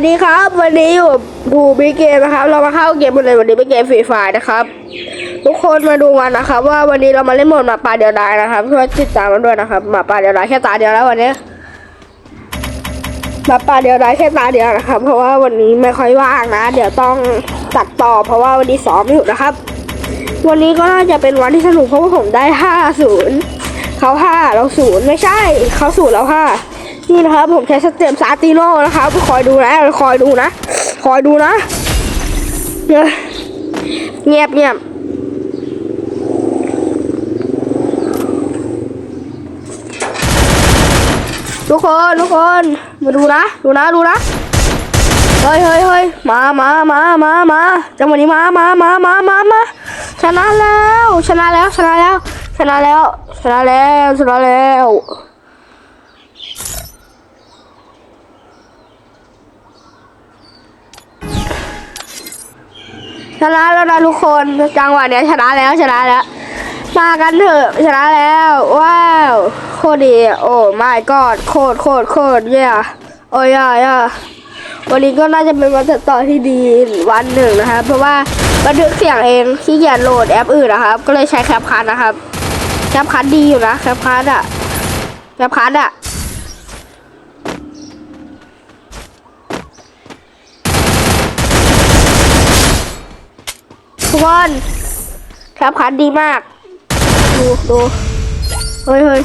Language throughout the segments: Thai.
วัสดีครับ วันนี้อยู่บูบีเกมนะครับ เรามาเข้าเกมกันเลยวันนี้เป็นเกมฟรีไฟนะครับ ทุกคนมาดูกันนะครับ ว่าวันนี้เรามาเล่นโหมดหมาป่าเดียวดายนะครับช่วยติดตามกันด้วยนะครับหมาป่าเดียวดายแค่ตาเดียวแล้ววันนี้หมาป่าเดียวดายแค่ตาเดียวนะครับ เพราะว่าวันนี้ไม่ค่อยว่างนะ เดี๋ยวต้องตัดต่อ เพราะว่าวันนี้ซ้อมอยู่นะครับ วันนี้ก็น่าจะเป็นวันที่สนุกเพราะว่าผมได้ห้าศูนย์เขาห้าเราศูนย์ไม่ใช่เขาศูนย์เราห้า นี่นะครับผมใช้สเต็ปซาติโน่นะครับคอยดูนะคอยดูนะคอยดูนะเดี๋ยวเงียบเงียบทุกคนทุกคนมาดูนะดูนะดูนะเฮ้ยเฮ้ยเฮ้ยมามามามามาจังหวะนี้มามามามามามาชนะแล้ว ชนะแล้วชนะแล้วชนะแล้วชนะแล้วชนะแล้ว ชนะแล้วนะทุกคนจังหวะเนี้ยชนะแล้วชนะแล้ว มากันเถอะชนะแล้ว ว้าวโคตรดีโอ้ไม่กอดโคตรโคตรโคตรเย่โอ้ยย่าวันนี้ก็น่าจะเป็นวันตัดต่อที่ดีวันหนึ่งนะครับ เพราะว่าบันทึกเสียงเองขี้เกียจโหลดแอปอื่นนะครับ ก็เลยใช้แคปคัทนะครับแคปคัทดีอยู่นะแคปคัทอะแคปคัทอะ กคนแคปคันดีมาก ดูดูเฮ้ยเฮ้ย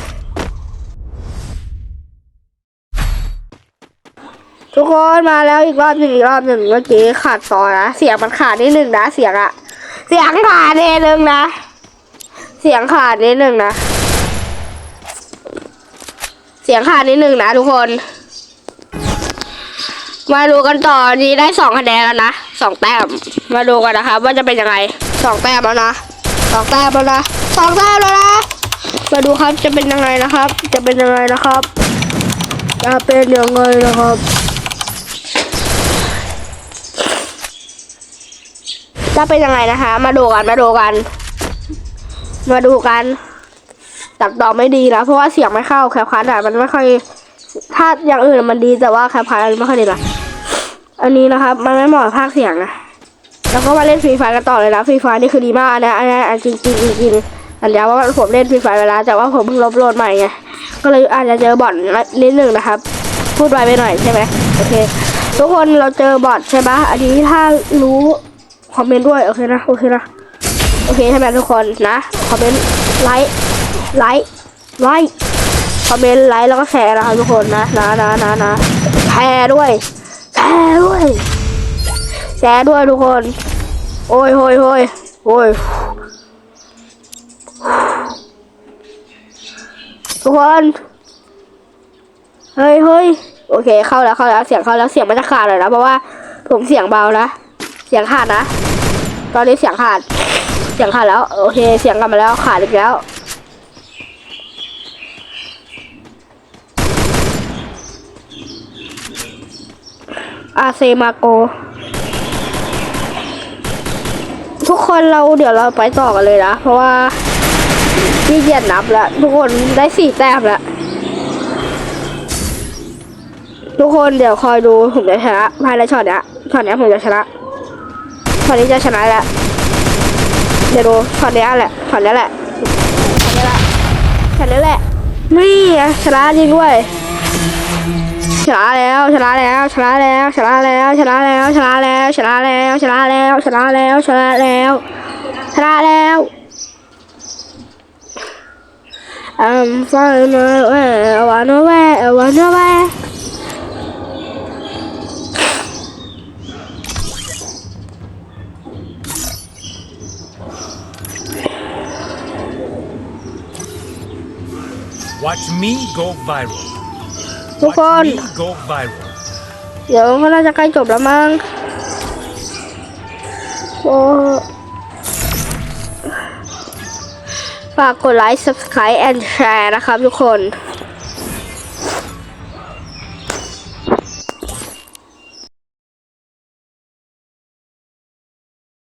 ทุกคนมาแล้วอีกรอบหนึ่งอีกรอบหนึ่งเมื่อกี้ขาดต่อนะเสียงมันขาดนิดหนึ่งนะเสียงอะเสียงขาดนิดหนึ่งนะ เสียงขาดนิดหนึ่งนะ เสียงขาดนิดหนึ่งนะทุกคน มาดูกันต่อนี้ได้สองคะแนนแล้วนะ สองแต้ม มาดูกันนะครับ ว่าจะเป็นยังไงสองแต้มแล้วนะสองแต้มแล้วนะสองแต้มแล้วนะ มาดูครับจะเป็นยังไงนะครับ จะเป็นยังไงนะครับ จะเป็นยังไงนะครับจะเป็นยังไงนะคะ มาดูกันมาดูกัน มาดูกันตัดต่อไม่ดีนะเพราะว่าเสียงไม่เข้าแคปคัทอะมันไม่ค่อยถ้าอย่างอื่นมันดีแต่ว่าแคปคัทไม่ค่อยดีละ อันนี้นะครับ มันไม่เหมาะภาคเสียงนะแล้วก็มาเล่นฟรีไฟกันต่อเลยนะฟรีไฟนี่คือดีมากนนี้อันนี้อันจริงจริงจริงอันเดียวว่าผมเล่นฟรีไฟไปแล้วแต่ว่าผมเพิ่งลบโหลดใหม่ไงก็เลยอาจจะเจอบอทนิดหนึ่งนะครับ พูดไวไปหน่อยใช่ไหมโอเค ทุกคนเราเจอบอทใช่ปะอันนี้ถ้ารู้คอมเมนต์ด้วยโอเคนะโอเคนะโอเคใช่ไหมทุกคนนะคอมเมนต์ไลค์ไลค์ไลค์คอมเมนต์ไลค์แล้วก็แชร์นะครับทุกคนนะนะนะนะนะแชร์ด้วย ร์ด้วยแชร์ด้วยทุกคน โอ้ยโอ้ยโอ้ยโอ้ยทุกคน เฮ้ยเฮ้ยโอเค เข้าแล้วเข้าแล้วเสียงเข้าแล้วเสียงมันจะขาดเลยนะเพราะว่าผมเสียงเบานะเสียงขาดนะ ตอนนี้เสียงขาด เสียงขาดแล้ว โอเค เสียงกลับมาแล้วขาดอีกแล้ว อาเซมาโก ทุกคนเราเดี๋ยวเราไปต่อกันเลยนะ เพราะว่าพี่เกียจนับแล้ว ทุกคนได้สี่แต้มแล้ว ทุกคนเดี๋ยวคอยดูผมจะชนะภายในช็อตเนี้ยช็อตเนี้ยผมจะชนะช็อตนี้จะชนะแล้วเดี๋ยวดูช็อตเนี้ยแหละช็อตเนี้ยแหละช็อตเนี้ยแหละช็อตเนี้ยแหละนี่ชนะจริงด้วย ชนะแล้วชนะแล้วชนะแล้วชนะแล้วชนะแล้วชนะแล้วชนะแล้วชนะแล้วชนะแล้วชนะแล้วชนะแล้ว I'm flying away, I wanna away, I wanna away. Watch me go viral. ทุกคน Watch me go viral. ทุกคน เดี๋ยวก็น่าจะใกล้จบแล้วมั้งโอ้ฝากกดไลค์ subscribe and share นะครับทุกคน